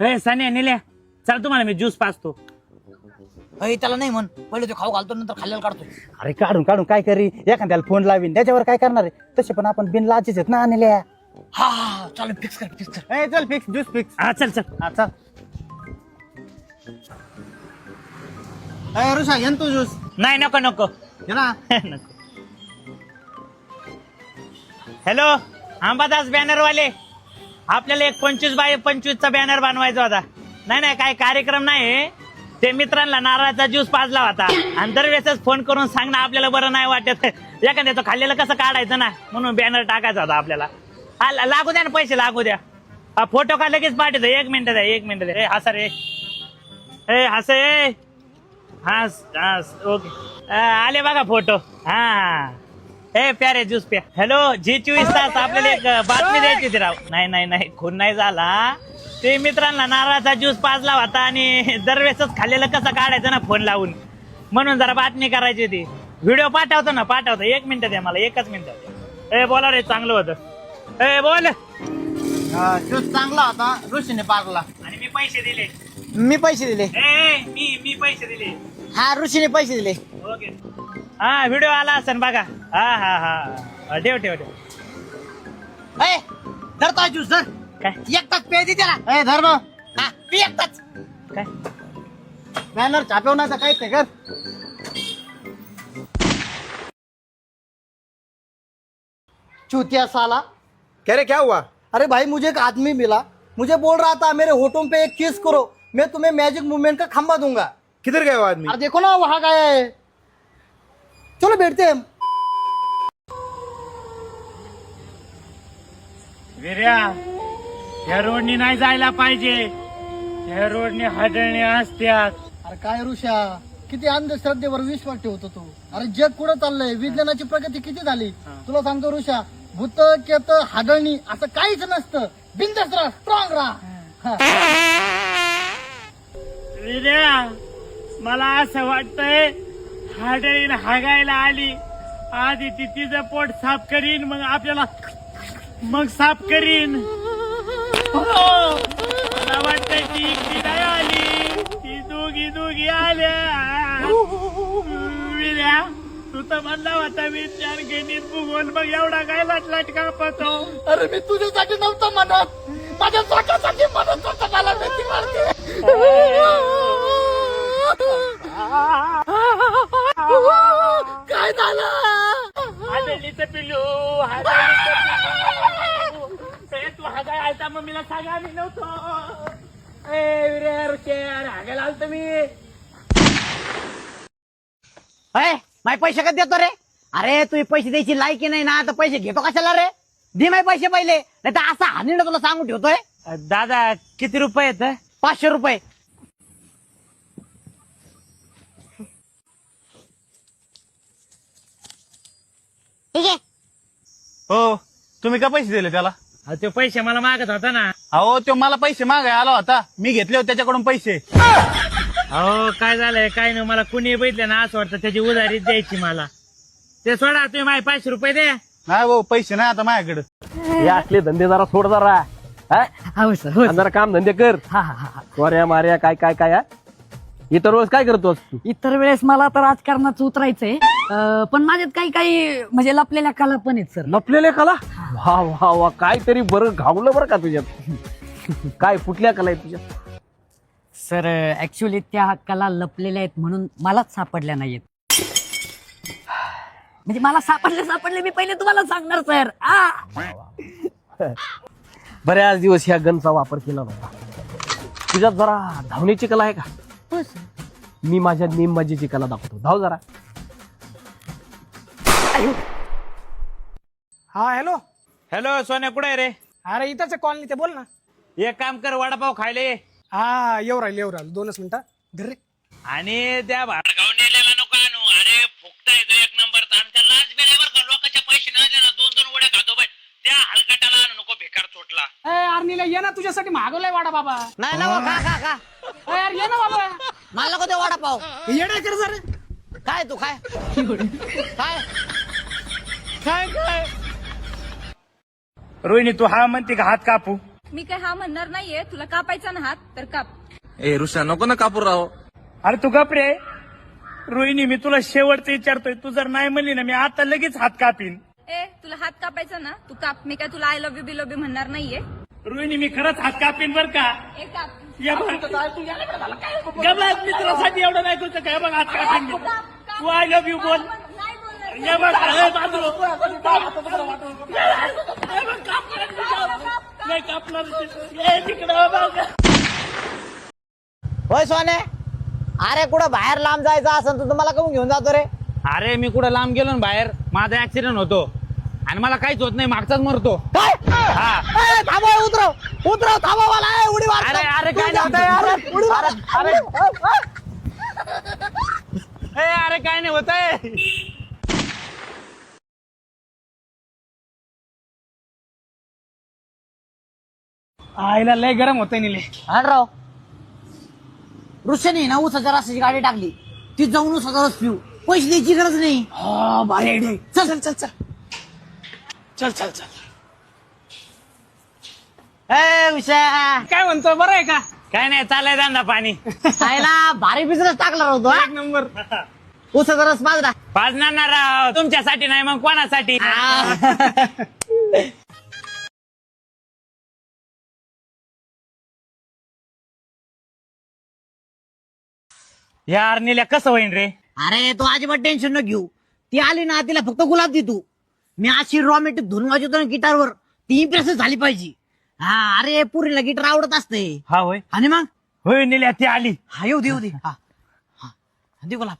हे साने निल्या. चल तुम्हाला मी ज्यूस पाचतो अय त्याला नाही म्हण. पहिले तो खाऊ घालतो नंतर खाल्ल्याला काढतो. अरे काढून काढून काय करी? एखाद्याला फोन लावीन त्याच्यावर काय करणार आहे? तसे पण आपण बिन लाचीच आहेत ना आणल्या हा हा चालेल फिक्स कर फिक्स कर. ए चल फिक्स ज्यूस फिक्स हा चल चल. हा चल. ए ऋषा घेन तू ज्यूस नाही नको नको. घे ना. नको. हॅलो अंबादास बॅनरवाले आपल्याला एक पंचवीस बाय पंचवीसचा बॅनर बनवायचा होता. नाही नाही काय कार्यक्रम नाही ते मित्रांना नारळाचा ज्यूस पाजला होता. आणि दरवेळेसच फोन करून सांग ना आपल्याला बरं नाही वाटत. एखाद्याचं खाल्लेलं कसं काढायचं ना म्हणून बॅनर टाकायचा होता आपल्याला. हा, लागू द्या ना पैसे लागू द्या. हा, फोटो का लगेच पाठवतो? एक मिनिट द्या एक मिनिट द्या. हा सर ए. ए हस ए. हा ओके. आले बघा फोटो हा. ए प्यारे ज्यूस प्या. हॅलो जी चोवीस तास आपल्याला एक बातमी द्यायची होती राव. नाही नाही नाही खून नाही झाला. ते मित्रांना नारळाचा ज्यूस पाजला होता आणि दरवेळेसच खाल्लेलं कसं काढायचं ना फोन लावून. म्हणून जरा बातमी करायची होती. व्हिडिओ पाठवतो ना पाठवतो. एक मिनिट द्या मला एकच मिनिट ए बोला रे चांगलं होतं. ए बोल. ज्यूस चांगला होता ऋषीने पारला आणि मी पैसे दिले. मी पैसे दिले. ए मी मी पैसे दिले. हा ऋषीने पैसे दिले. ओके हा व्हिडिओ आला असेल बघा. हा हा हा. ठेव ठेव ठेव अय धरतो ज्यूस धर. काय? एकटाच पे दे त्याला. ए धर ना हा पी एकटाच काय? बॅनर छापव ना काय ते कर. चूतिया साला. क्या रे क्या हुआ? अरे भाई मुझे एक आदमी मिला. मुझे बोल रहा था मेरे होठों पे एक किस करो. मैं तुम्हें मैजिक मूवमेंट का खंबा दूंगा. किधर गया वो आदमी? अरे देखो ना वहां गया है. चलो बैठते हैं हम विर्या या रोडनी नाही जायला पाहिजे. या रोडने हाडळणे असत्यात. अरे काय ऋषा किती अंधश्रद्धेवर विश्वास ठेवतो तू? अरे जग कुठं चाललंय? विज्ञानाची प्रगती किती झाली? तुला सांगतो ऋषा भूत केत हाडळणी असं काहीच नसतं. बिंदस राहा स्ट्रॉंग राहा. विर्या मला असं वाटतंय हाडळीन हागायला आली. आधी ती तिचं पोट साफ करीन मग आपल्याला मग साफ करीन. हो, मला वाटतंय ती एकटी नाही आली. ती दोघी दोघी आल्या. तू तर म्हणला होता विज्ञान गणित भूगोल मग एवढा काय लाट कापतो अरे मी तुझ्यासाठी नव्हतं म्हणत. माझ्या स्वतःसाठी म्हणत होतं मला भीती वाटते. काय झालं हाडळीचं पिल्लू हाडळीचं पिल्लू. ए, तू हागाय आलता मम्मीला सांगा मी नव्हतो. ए विरे ऋषेर हागायला आलतो मी. अय माझे पैसे कधी देतो रे? अरे तुम्ही पैसे द्यायची लायकी नाही ना तर पैसे घेतो कशाला रे? दे माझे पैसे पहिले नाही तर असा हानीला तुला सांगून ठेवतोय. दादा किती रुपये येत पाचशे रुपये. हो तुम्ही का पैसे दिले त्याला? ते पैसे मला मागत होता ना. अहो तो मला पैसे मागाय आला होता. मी घेतले होते त्याच्याकडून पैसे. अहो काय झालंय काय नाही मला कुणी बघितलं ना असं वाटतं त्याची उधारी द्यायची मला. ते सोडा तुम्ही माझे पाचशे रुपये द्या नाही भाऊ पैसे नाही आता माझ्याकडे. हे असले धंदे जरा सोड जरा. हा? हो सर हो आणि जरा काम धंदे कर. हा हा हा वाऱ्या मार्या काय काय काय हा? इतर वेळेस काय करतोस तू? इतर वेळेस मला तर राजकारणात उतरायचंय. अं, पण माझ्यात काही काही म्हणजे लपलेल्या कला पण आहेत सर. लपलेले कला? वा वा वा. काहीतरी बरं घावलं बरं का तुझ्यात? काय कुठल्या कला आहेत तुझ्यात? सर ऍक्च्युली त्या कला लपलेल्या आहेत म्हणून मलाच सापडल्या नाहीयेत. म्हणजे मला सापडले सापडले मी पहिले तुम्हाला सांगणार सर. आ! बऱ्याच दिवस ह्या गनचा वापर केला नव्हता. तुझ्यात जरा धावण्याची कला आहे का? मी माझ्या नेमबाजीची कला दाखवतो. धाव जरा. हा हॅलो हॅलो सोन्या कुठे आहे रे? अरे इथंच कॉलनी ते बोल ना. एक काम कर वडापाव खायले. हा येऊ राहील येऊ राहील. दोनच मिनिटं. धर रे आणि त्या भाडगाव नेलेला नको आणू. अरे फुकटा येतो एक नंबर. आमच्या लाच बेल्यावर का लोकांच्या पैसे ना दोन दोन उड्या खातो बाई. त्या हलकटाला आणू नको बेकार चोटला. ए आर्नीला ये ना तुझ्यासाठी मागवलंय वाडा बाबा. नाही ना हो, खा खा खा. ए, यार ये ना बाबा. मला नको ते वडापाव. येडा कर जरा? काय तू काय? काय? काय काय? रोहिणी तू हा म्हणते का हात कापू? मी काय हा म्हणणार नाहीये. तुला कापायचा ना हात तर काप. ए ऋषा नको ना कापूर राव. अरे तू गपरे रोहिणी मी तुला शेवटचं विचारतोय. तू जर नाही म्हणली ना मी आता लगेच हात कापीन. ए तुला हात कापायचा ना तू काप. मी काय तुला आय लव्ह यू बी लव्ह यू म्हणणार नाहीये. रोहिणी मी खरंच हात कापीन बर का? ए काप. या बघ. गप्प, मी तुला साठी एवढं नाही करतो काय बघ हात कापीन मी. तू आय लव्ह यू बोल. होय सोने. अरे कुठं बाहेर लांब जायचं असं तर तुम्हाला काऊन घेऊन जातो रे. अरे मी कुठं लांब गेलो ना बाहेर माझा ऍक्सिडेंट होतो. आणि मला काहीच होत नाही मागचाच मरतो. काय? हा. ए, थांबा उतरव उतरव थांबा मला. उडी मार. अरे, अरे, काय नाही. उडी. अरे, अरे. काय नाही होतंय आईला लय गरम होतंय निले. राव ऋषाने ना उसाच्या रसाची गाडी टाकली. ती जाऊन उसाचा रस पिऊ. पैसे द्यायची गरज नाही. हा भारी आयडिया चल. चल चल चल. चल चल चल. ए उषा. काय म्हणतो बरं आहे का? काय नाही चालाय धंदा पाणी. खायला भारी बिझनेस टाकला होतो हा? एक नंबर. उसाचा रस पाजला पाजणार ना राव तुमच्यासाठी नाही मग कोणासाठी? यार निल्या कसं होईन रे? अरे तू अजिबात टेन्शन न घेऊ. ती आली ना तिला फक्त गुलाब दे तू. मी अशी रोमॅटिक धुन वाजवतो ना गिटारवर. ती इम्प्रेस झाली पाहिजे. हा अरे पुरीला गिटार आवडत असते हा होय. आणि मग? होय निल्या ती आली. हा येऊ दे येऊ दे. हा. हा दे गुलाब.